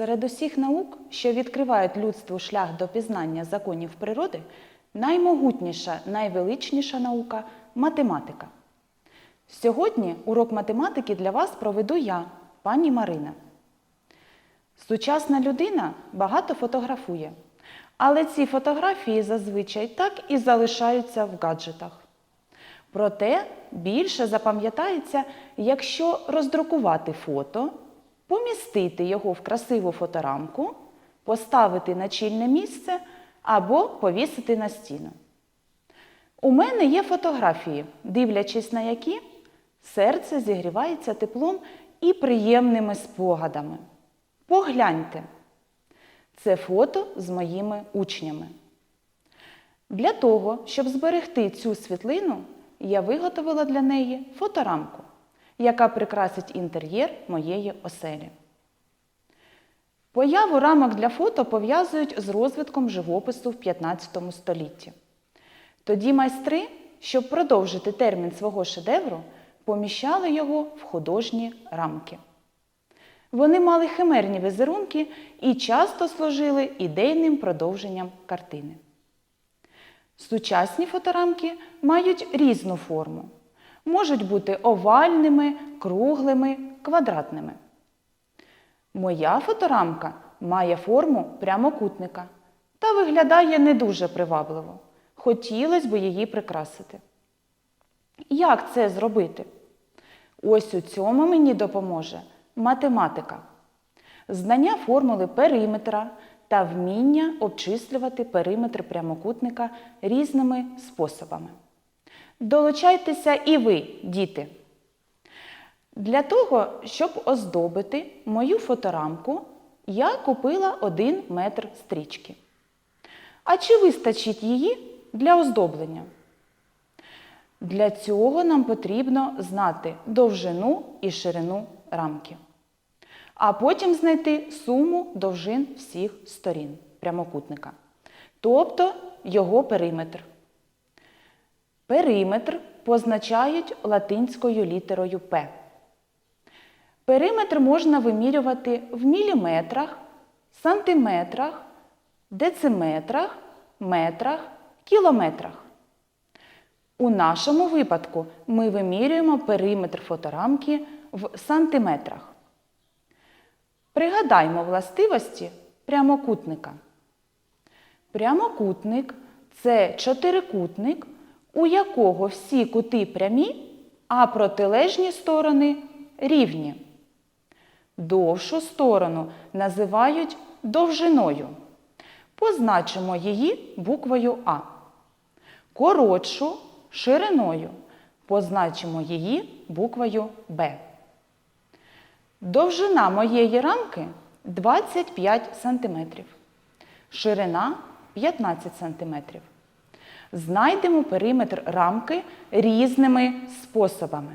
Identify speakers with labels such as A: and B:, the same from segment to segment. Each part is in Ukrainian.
A: Серед усіх наук, що відкривають людству шлях до пізнання законів природи, наймогутніша, найвеличніша наука математика. Сьогодні урок математики для вас проведу я, пані Марина. Сучасна людина багато фотографує, але ці фотографії зазвичай так і залишаються в гаджетах. Проте більше запам'ятається, якщо роздрукувати фото, помістити його в красиву фоторамку, поставити на чільне місце або повісити на стіну. У мене є фотографії, дивлячись на які, серце зігрівається теплом і приємними спогадами. Погляньте, це фото з моїми учнями. Для того, щоб зберегти цю світлину, я виготовила для неї фоторамку, яка прикрасить інтер'єр моєї оселі. Появу рамок для фото пов'язують з розвитком живопису в 15 столітті. Тоді майстри, щоб продовжити термін свого шедевру, поміщали його в художні рамки. Вони мали химерні візерунки і часто служили ідейним продовженням картини. Сучасні фоторамки мають різну форму. Можуть бути овальними, круглими, квадратними. Моя фоторамка має форму прямокутника та виглядає не дуже привабливо. Хотілося б її прикрасити. Як це зробити? Ось у цьому мені допоможе математика, знання формули периметра та вміння обчислювати периметр прямокутника різними способами. Долучайтеся і ви, діти. Для того, щоб оздобити мою фоторамку, я купила 1 метр стрічки. А чи вистачить її для оздоблення? Для цього нам потрібно знати довжину і ширину рамки, а потім знайти суму довжин всіх сторін прямокутника, тобто його периметр. Периметр позначають латинською літерою П. Периметр можна вимірювати в міліметрах, сантиметрах, дециметрах, метрах, кілометрах. У нашому випадку ми вимірюємо периметр фоторамки в сантиметрах. Пригадаймо властивості прямокутника. Прямокутник це чотирикутник, у якого всі кути прямі, а протилежні сторони рівні. Довшу сторону називають довжиною. Позначимо її буквою А. Коротшу шириною. Позначимо її буквою Б. Довжина моєї рамки 25 см. Ширина 15 см. Знайдемо периметр рамки різними способами.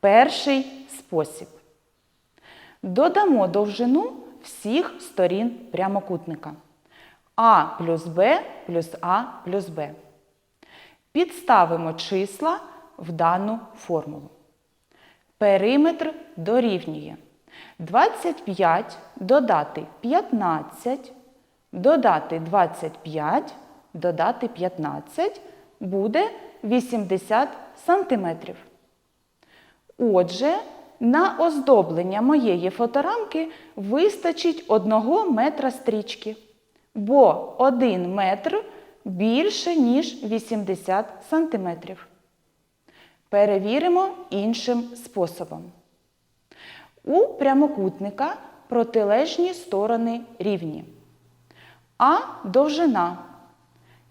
A: Перший спосіб. Додамо довжину всіх сторін прямокутника. А плюс Б плюс А плюс Б. Підставимо числа в дану формулу. Периметр дорівнює 25 додати 15, додати 25, додати 15 буде 80 сантиметрів. Отже, на оздоблення моєї фоторамки вистачить 1 метра стрічки, бо 1 метр більше, ніж 80 сантиметрів. Перевіримо іншим способом. У прямокутника протилежні сторони рівні. А довжина.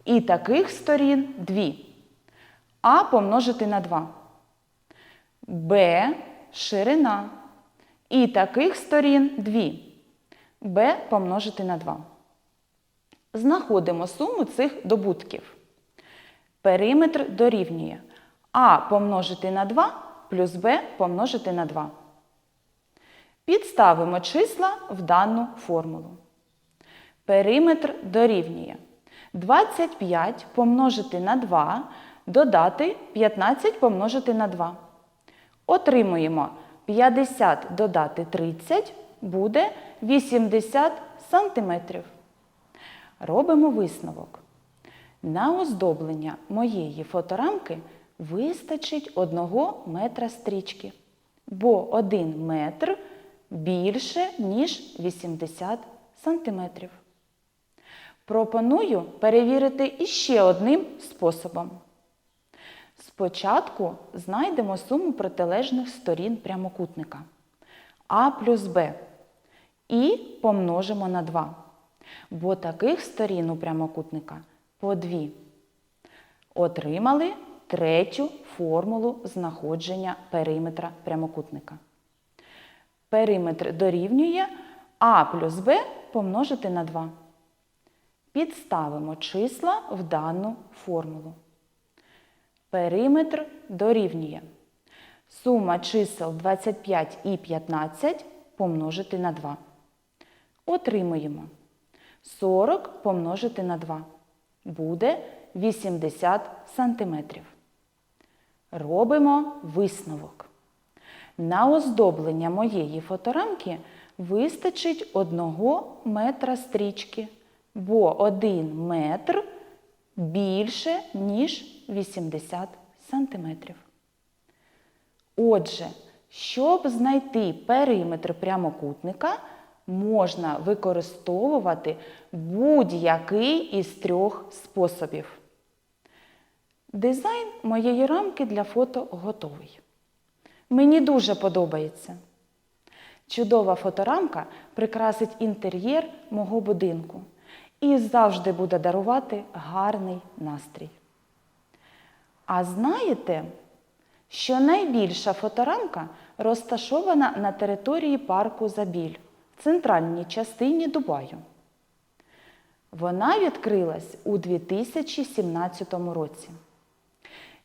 A: І таких сторін дві. А помножити на 2. Б ширина. І таких сторін дві. Б помножити на 2. Знаходимо суму цих добутків. Периметр дорівнює А помножити на 2 плюс Б помножити на 2. Підставимо числа в дану формулу. Периметр дорівнює 25 помножити на 2, додати 15 помножити на 2. Отримуємо 50 додати 30 буде 80 сантиметрів. Робимо висновок. На оздоблення моєї фоторамки вистачить 1 метра стрічки, бо 1 метр більше, ніж 80 сантиметрів. Пропоную перевірити іще одним способом. Спочатку знайдемо суму протилежних сторін прямокутника А плюс Б і помножимо на 2, бо таких сторін у прямокутника по 2. Отримали третю формулу знаходження периметра прямокутника. Периметр дорівнює А плюс Б помножити на 2. Підставимо числа в дану формулу. Периметр дорівнює. Сума чисел 25 і 15 помножити на 2. Отримуємо 40 помножити на 2. Буде 80 сантиметрів. Робимо висновок. На оздоблення моєї фоторамки вистачить 1 метра стрічки, бо 1 метр більше, ніж 80 сантиметрів. Отже, щоб знайти периметр прямокутника, можна використовувати будь-який із трьох способів. Дизайн моєї рамки для фото готовий. Мені дуже подобається. Чудова фоторамка прикрасить інтер'єр мого будинку і завжди буде дарувати гарний настрій. А знаєте, що найбільша фоторамка розташована на території парку Забіль в центральній частині Дубаю. Вона відкрилась у 2017 році.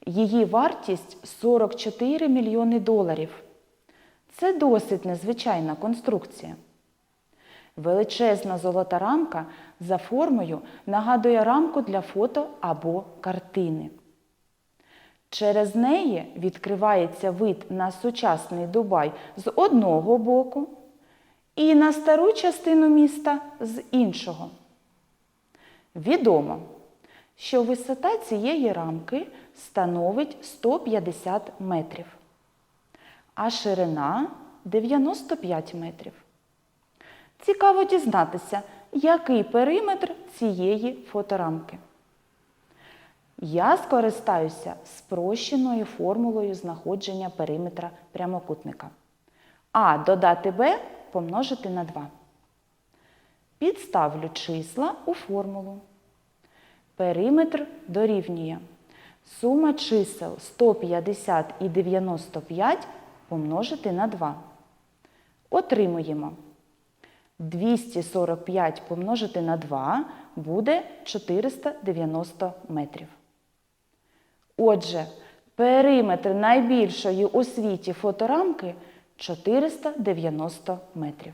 A: Її вартість 44 мільйони доларів. Це досить незвичайна конструкція. Величезна золота рамка за формою нагадує рамку для фото або картини. Через неї відкривається вид на сучасний Дубай з одного боку і на стару частину міста з іншого. Відомо, що висота цієї рамки становить 150 метрів, а ширина 95 метрів. Цікаво дізнатися, який периметр цієї фоторамки. Я скористаюся спрощеною формулою знаходження периметра прямокутника. А додати Б помножити на 2. Підставлю числа у формулу. Периметр дорівнює. Сума чисел 150 і 95 помножити на 2. Отримуємо. 245 помножити на 2 буде 490 метрів. Отже, периметр найбільшої у світі фоторамки 490 метрів.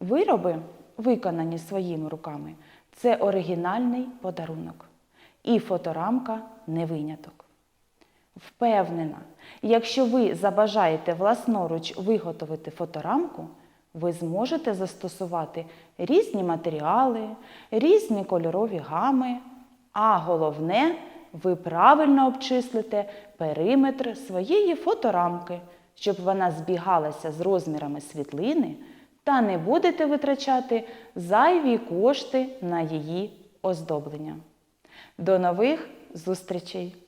A: Вироби, виконані своїми руками, це оригінальний подарунок. І фоторамка не виняток. Впевнена, якщо ви забажаєте власноруч виготовити фоторамку, ви зможете застосувати різні матеріали, різні кольорові гами, а головне, ви правильно обчислите периметр своєї фоторамки, щоб вона збігалася з розмірами світлини та не будете витрачати зайві кошти на її оздоблення. До нових зустрічей!